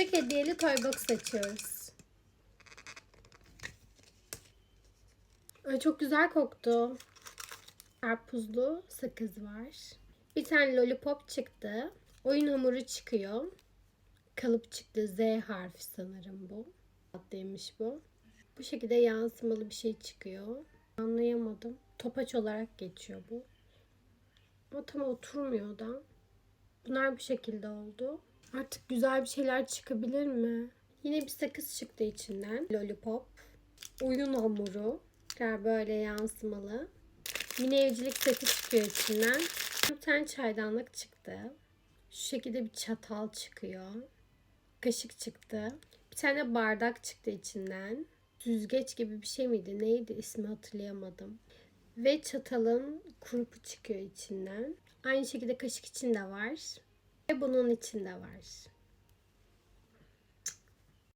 Oyuncak hediyeli toy box açıyoruz. Ay çok güzel koktu. Karpuzlu sakız var. Bir tane lollipop çıktı. Oyun hamuru çıkıyor. Kalıp çıktı. Z harfi sanırım bu. Tatlıymış bu. Bu şekilde yansımalı bir şey çıkıyor. Anlayamadım. Topaç olarak geçiyor bu. Ama tam oturmuyor da. Bunlar bu şekilde oldu. Artık güzel bir şeyler çıkabilir mi? Yine bir sakız çıktı içinden. Lollipop. Oyun hamuru. Tekrar böyle yansımalı. Mini evcilik seti çıkıyor içinden. Bir tane çaydanlık çıktı. Şu şekilde bir çatal çıkıyor. Kaşık çıktı. Bir tane bardak çıktı içinden. Süzgeç gibi bir şey miydi? Neydi? ismi hatırlayamadım. Ve çatalın kurpu çıkıyor içinden. Aynı şekilde kaşık için de var. Ve bunun içinde var.